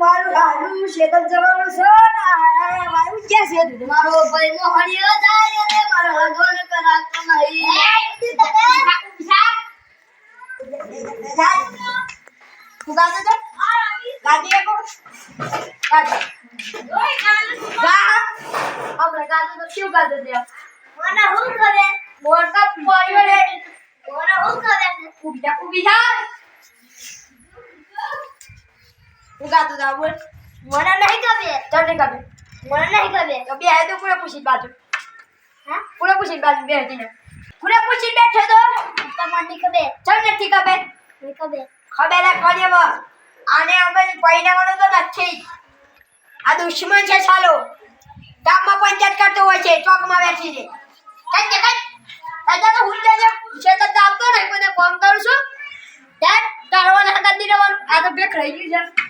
મારું હારું જવાનું છે. ને આ વાયુ ક્યાં છે? મારો ભાઈ મોહણીયો જાય રે મારો લગન કરાતો નહીં. તું ગાતો તો ગાડી એકો ગાડી ગા. આપણે ગાતો તો શું ગાતો દે મને હું કરે? મોરકા પડ્યો રે. મને હું કરે? ઊભી જા ઊભી જા. તું. ગાતો જા બોલ. મને નહીં ગમે. ચડને ગાબે મને નહીં ગમે. તો બે તો પૂરે પૂછી બાજુ. હા? પૂરે પૂછી બાજુ બે હતી પૂરે પૂછી બેઠો તો. તમને નહીં ખબર. ચડ નથી ખબર? નહીં ખબર. ખબર હે કોને આને અમે પૈણાવાનો તો નથી. આ દુશ્મન છે ચાલો ગામમાં પંચાયત કરતો હોય છે ચોકમાં બેસી છે. કઈ કે કઈ? દાદા તો હું જજે છે તો આવતો ને મને ફોન કરું છું. યાર તારવાના હકા દી રહેવાનું. આ તો બેક રહી ગયું છે.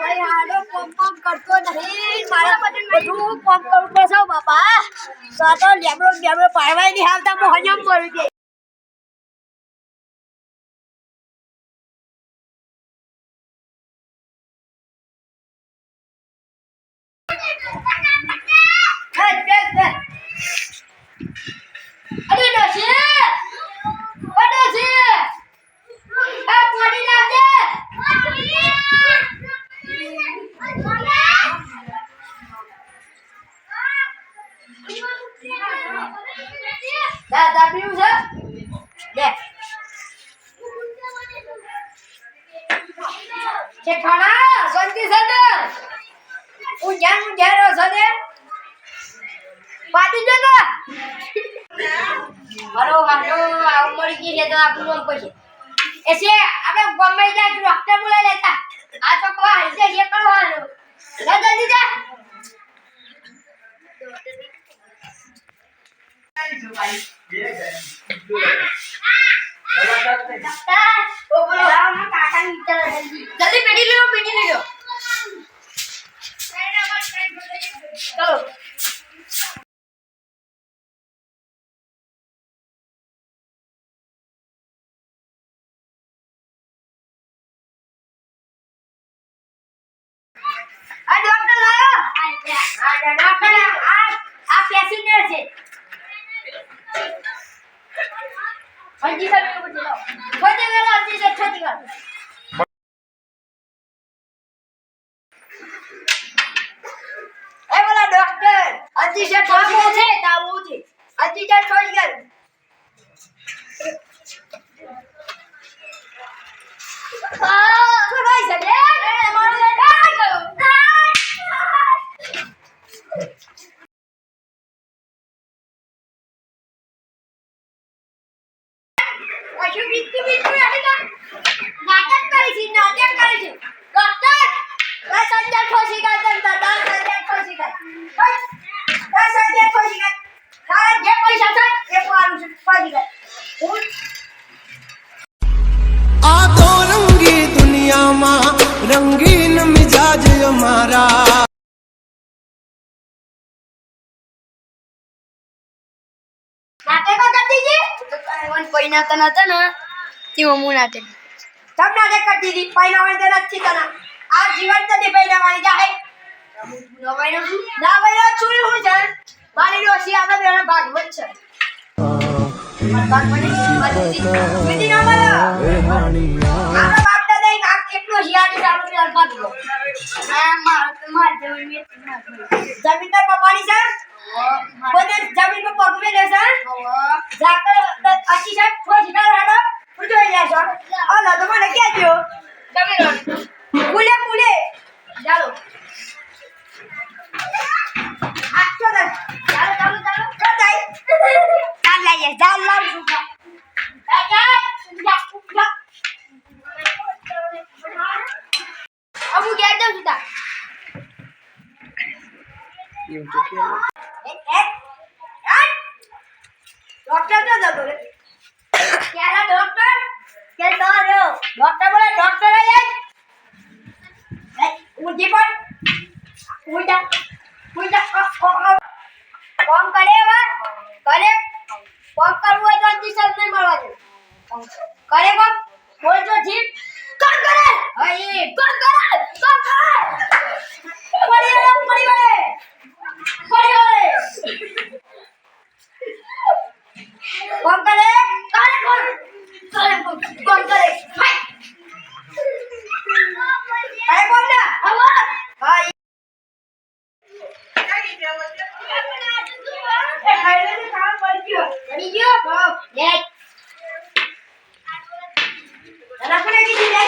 ભાઈ, હાલો, કોમ કોમ કરતો નહીં. મારા બધું કોમ કરવું પડશે બાપા. તો લેબડો લેબડો પાડવાય નહીં હાલતા હું હજમ મરું છે બેસ બેસ બેસ અરે ડોશી ઓ ડોશી આ પાણી લાવજે દા દા પીવું છે? લે છે ખાણા? શાંતિ ને? હું જ્યાં હું જ્યાં રહ્યો ને? પાટી જો ને મારો વાંધો આવું મળી ગઈ છે તો આપણું આમ પછી. એ છે, આપણે બોમ્બે જાય ડોક્ટર બોલાવી લેતા. આ કોઈ હાલશે છે કરવાનું જા જલ્દી જા ઓ બોલો જલ્દી પેટી લો પેટી લઈ આ ડોક્ટર લાયો? આ ડોક્ટર આ આ પેસેન્જર છે. હજી એ બોલા ડોક્ટર અતિશય ઠાકો છે તાવું છે અતિશય ઠોઈ ગયેલ આ થોડાઈ છે બીજું બીજું તો નાટક કરી છે નાટક કરી છે. ડોક્ટર બસ સંજય ખોશી ગા તંતર દસ સંજય ખોશી ગા બસ દસ સંજય ખોશી ગા તારા જે પૈસા થાય એ મારું છે ખોશી ગા હું આ તો રંગી દુનિયામાં રંગીન મિજાજ અમારા. નાટકો કરતી હતી? મને કોઈ ના તને હતા વાળી તો નથી તને આ જીવન તો પૈના વાળી જાહે નવાઈનો શું ના ભાઈ હું છે? મારી ડોસી આપણે બેનો ભાગવત છે. વિધિ ના બોલો આપણા બાપ દાદા એક આંખ કેટલો શિયાળી ચાલુ ચાલ પાડલો આ માર માર જેવું મેં ના જમીન પર પગવે લે છે જાકર અચી છે કોઈ શિકાર ઉજો જાય છો. અલા તો મને કે જો તમે કુલે કુલે ચાલો. આ ચો દે ચાલો ચાલો ચાલો. ચો જાય ચાલ લઈએ ચાલ લાવ છું અમુ ગયા જાવ સીધા એક એક. ડોક્ટર તો જતો રે ક્યારે ડોક્ટર કે તો રહ્યો ડોક્ટર બોલે ડોક્ટર એ ઊંધી પડ ઊંધા ઊંધા કોમ કરે હવે? કરે? કોમ કરવું હોય તો દિશા નહીં દે. કરે કોમ? બોલ તો જીપ કોમ કરે? હા એ કોણ કરે? કોમ કરે? પડી પડી ગયો કોણ કરે કરે કોણ કરે કોણ કોણ કરે હાય અરે કોણ ના હવે હા એ એ ખાઈ લે પડી ગયો? હા લે તને કોને કીધું લે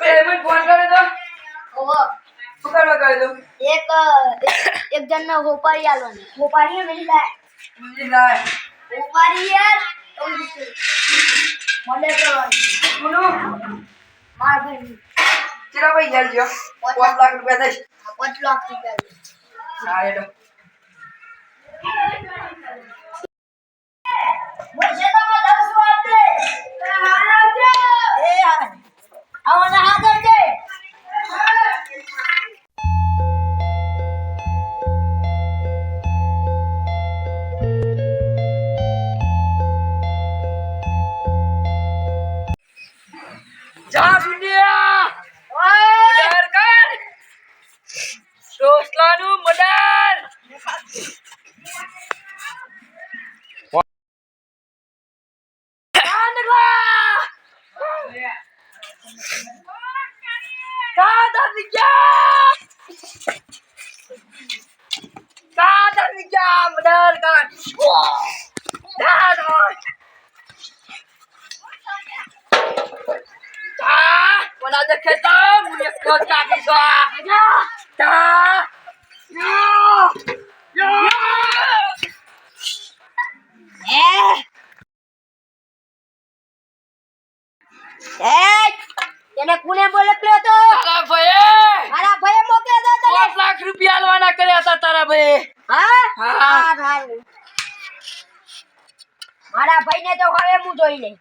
પેમેન્ટ ફોન કરે તો? ઓહો. શું કરવા કરે તો એક એક- એક જણ ને હોપારી આલવાની હોપારી મેલી લાય બીજી લાય હોપારી યાર મને કરવાની બોલું માર ભાઈ ચલા ભાઈ જલ જો પાંચ લાખ રૂપિયા થઈશ પાંચ લાખ રૂપિયા હા એડો બોલશે તો માં દસ વાગે એ હા જા Wala na kita! Muyak ko kaki sa! Ta! Ya! Ya! એ એ તેને કોને મોકલ્યો તો તારા ભાઈએ મારા ભાઈએ મોકલે દો તને 5 લાખ રૂપિયા આલવાના કર્યા હતા તારા ભાઈએ હા હા. હા ભાઈ મારા ભાઈને તો હવે હું જોઈ લઈ